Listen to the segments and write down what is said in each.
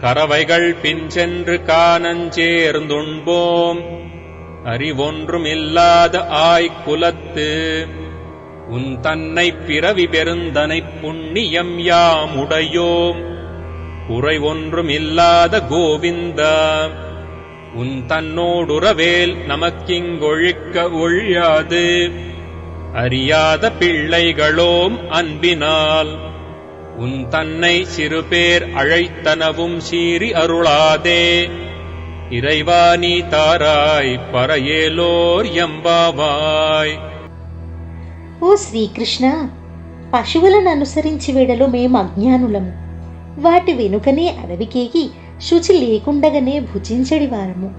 கரவைகள் பின்சென்று காணஞ்சேர்ந்துண்போம். அறிவொன்றுமில்லாத ஆய்குலத்து உன் தன்னை பிறவி பெருந்தனைப் புண்ணியம் யாம் உடையோம். குறை ஒன்றும் கோவிந்தா உன் தன்னோடுறவேல் நமக்கிங்கொழிக்க ஒழியாது. அறியாத பிள்ளைகளோம் அன்பினால் உன் தன்னை சிறுபேர் அழைத்தனவும் சீறி அருளாதே இறைவா நீ தாராய் பறையேலோர் எம்பாவாய் ఓ శ్రీకృష్ణ పశువులను అనుసరించి వెడలు మేము అజ్ఞానులము వాటి వెనుకనే అడవికేగి శుచి లేకుండగానే భుజించడి వారము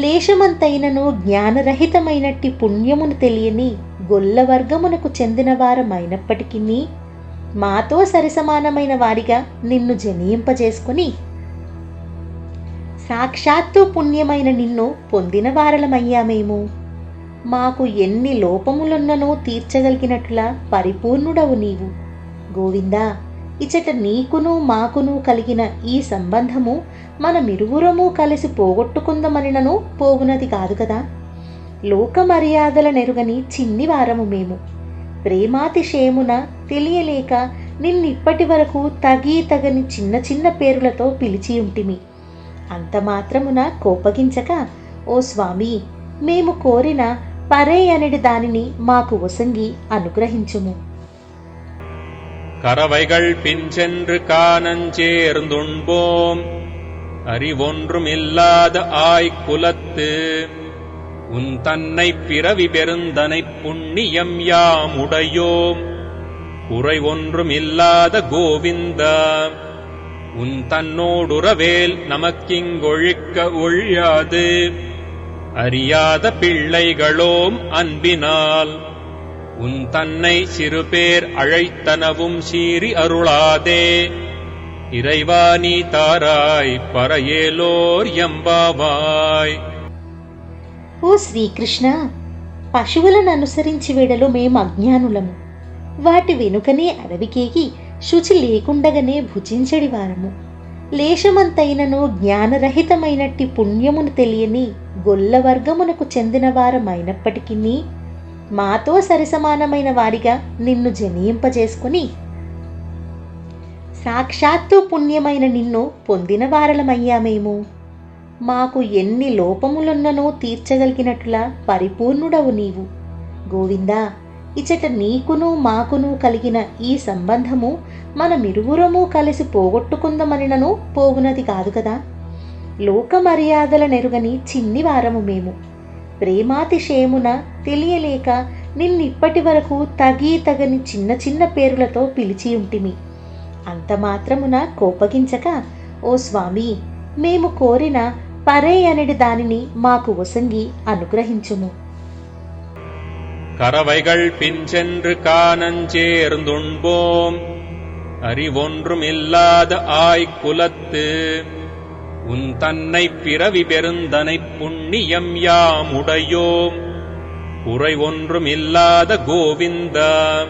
లేశమంతైనను జ్ఞానరహితమైనట్టి పుణ్యమును తెలియని గొల్ల వర్గమునకు చెందిన వారమైనప్పటికీ మాతో సరిసమానమైన వారిగా నిన్ను జనింపజేసుకుని సాక్షాత్తు పుణ్యమైన నిన్ను పొందిన వారలమయ్యామేమో మాకు ఎన్ని లోపములున్ననో తీర్చగలిగినట్లా పరిపూర్ణుడవు నీవు. గోవిందా ఇచట నీకును మాకును కలిగిన ఈ సంబంధము మనమిరువురము కలిసి పోగొట్టుకుందమనినను పోగునది కాదు కదా. లోక మర్యాదల నెరుగని చిన్ని వారము మేము. ప్రేమాతిశయమున తెలియలేక నిన్నిప్పటి వరకు తగి తగని చిన్న చిన్న పేరులతో పిలిచి ఉంటిమి అంత మాత్రమున కోపగించక ఓ స్వామి మేము కోరిన పరే అనడి దానిని మాకు వసంగి అనుగ్రహించుము கறவைகள் பின் சென்று காணஞ்சேர்ந்துண்போம் அறிவொன்றுமில்லாத ஆய்க்குலத்து உன் தன்னை பிறவி பெருந்தனைப் புண்ணியம் யாம் உடையோம். குறை ஒன்றுமில்லாத கோவிந்தா. உன் தன்னோடுறவேல் நமக்கிங்கொழிக்க ஒழியாது. அறியாத பிள்ளைகளோம் அன்பினால். உன் தன்னை சிறுபேர் அழைத்தனவும் சீறி அருளாதே. இறைவா நீ தாராய் பறையேலோர் எம்பாவாய். ఓ శ్రీకృష్ణ పశువులను అనుసరించి వెడలు మేము అజ్ఞానులము. వాటి వెనుకనే అడవికేగి శుచి లేకుండగానే భుజించడి వారము. లేశమంతైనను జ్ఞానరహితమైనట్టి పుణ్యమును తెలియని గొల్లవర్గమునకు చెందిన వారమైనప్పటికీ మాతో సరిసమానమైన వారిగా నిన్ను జనీయింపజేసుకుని సాక్షాత్తు పుణ్యమైన నిన్ను పొందిన వారలమయ్యామేమో. మాకు ఎన్ని లోపములున్ననో తీర్చగలిగినట్లా పరిపూర్ణుడవు నీవు. గోవిందా ఇచట నీకును మాకును కలిగిన ఈ సంబంధము మనమిరువురము కలిసి పోగొట్టుకుందమనినను పోగునది కాదు కదా. లోక మర్యాదల నెరుగని చిన్ని వారము మేము. ప్రేమాతిశయమున తెలియలేక నిన్నిప్పటి వరకు తగి తగని చిన్న చిన్న పేరులతో పిలిచి ఉంటిమి. అంత మాత్రమున కోపగించక ఓ స్వామి మేము కోరిన పరే అనడి దానిని మాకు వసంగి అనుగ్రహించుము கறவைகள் பின் சென்று காணஞ்சேர்ந்துண்போம் அறிவொன்றுமில்லாத ஆய்க்குலத்து உன் தன்னை பிறவி பெருந்தனைப் புண்ணியம் யாமுடையோம் குறை ஒன்றுமில்லாத கோவிந்தா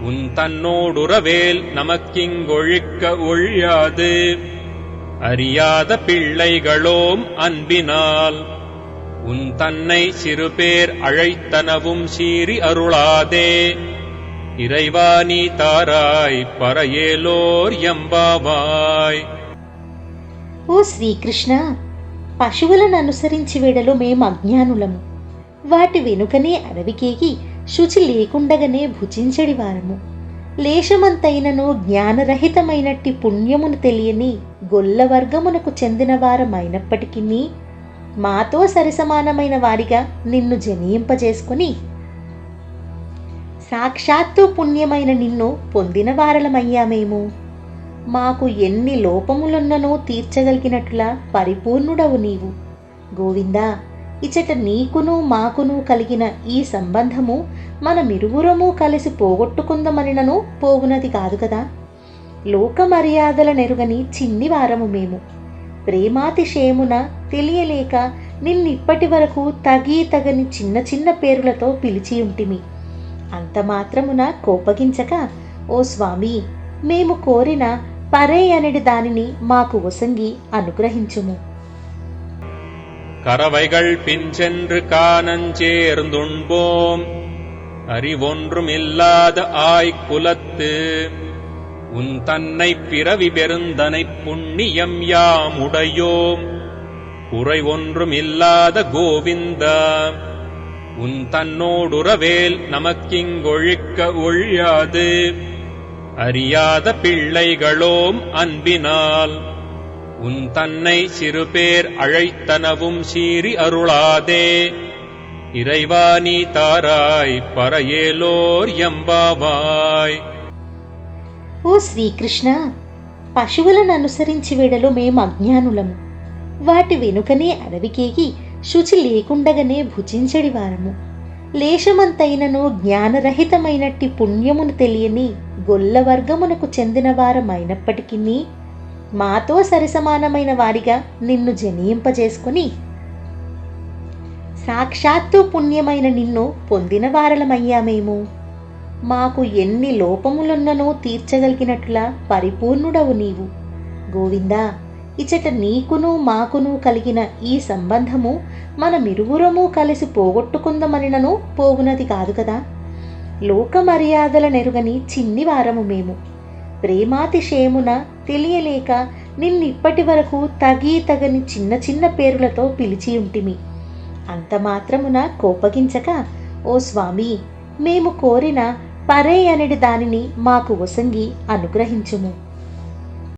உன் தன்னோடுறவேல் நமக்கிங்கொழிக்க ஒழியாது அறியாத பிள்ளைகளோம் அன்பினால் உன் தன்னை சிறுபேர் அழைத்தனவும் சீறி அருளாதே இறைவா நீ தாராய் பறையேலோர் எம்பாவாய் ఓ శ్రీకృష్ణ పశువులను అనుసరించి వెడలు మేము అజ్ఞానులము వాటి వెనుకనే అడవికేగి శుచి లేకుండగానే భుజించడి వారము లేశమంతైనను జ్ఞానరహితమైనట్టి పుణ్యమును తెలియని గొల్లవర్గమునకు చెందిన వారమైనప్పటికీ మాతో సరిసమానమైన వారిగా నిన్ను జనింపజేసుకుని సాక్షాత్తు పుణ్యమైన నిన్ను పొందిన వారలమయ్యామేమో మాకు ఎన్ని లోపములున్ననో తీర్చగలిగినట్లా పరిపూర్ణుడవు నీవు. గోవిందా ఇచట నీకును మాకును కలిగిన ఈ సంబంధము మనమిరువురము కలిసి పోగొట్టుకుందమనినను పోగునది కాదు కదా. లోక మర్యాదల నెరుగని చిన్ని వారము మేము. ప్రేమాతిశయమున తెలియలేక నిన్నిప్పటి వరకు తగి తగని చిన్న చిన్న పేరులతో పిలిచి ఉంటిమి. అంత మాత్రమున కోపగించక ఓ స్వామి మేము కోరిన పరే అనడి దానిని మాకు ఒసంగి అనుగ్రహించుము. கறவைகள் பின் சென்று காணஞ்சேர்ந்துண்போம். அறிவொன்றும் இல்லாத ஆய்க் குலத்து உன் தன்னை பிறவி பெருந்தனைப் புண்ணியம் யாம் உடையோம். குறை ஒன்றும் இல்லாத கோவிந்தா உன் தன்னோடுறவேல் நமக்கிங்கொழிக்க ஒழியாது. அறியாத பிள்ளைகளோம் அன்பினால் உன் தன்னை சிறுபேர் அழைத்தனவும் சீறி அருளாதே இறைவா நீ தாராய் பறையேலோர் எம்பாவாய் ఓ శ్రీకృష్ణ పశువులను అనుసరించి వెడలో మేము అజ్ఞానులము వాటి వెనుకనే అడవికేగి శుచి లేకుండగానే భుజించడి వారము లేశమంతైనను జ్ఞానరహితమైనట్టి పుణ్యమును తెలియని గొల్ల వర్గమునకు చెందిన వారమైనప్పటికీ మాతో సరిసమానమైన వారిగా నిన్ను జనింపజేసుకుని సాక్షాత్తు పుణ్యమైన నిన్ను పొందిన వారలమయ్యామేము మాకు ఎన్ని లోపములున్ననో తీర్చగలిగినట్లా పరిపూర్ణుడవు నీవు. గోవిందా ఇచట నీకును మాకును కలిగిన ఈ సంబంధము మనమిరువురము కలిసి పోగొట్టుకుందమనినను పోగునది కాదు కదా? లోక మర్యాదల నెరుగని చిన్ని వారము మేము. ప్రేమాతిశయమున తెలియలేక నిన్నిప్పటి వరకు తగి తగని చిన్న చిన్న పేరులతో పిలిచి ఉంటిమి. అంత మాత్రమున కోపగించక ఓ స్వామి మేము కోరిన పరే అనడి దానిని మాకు వసంగి అనుగ్రహించుము.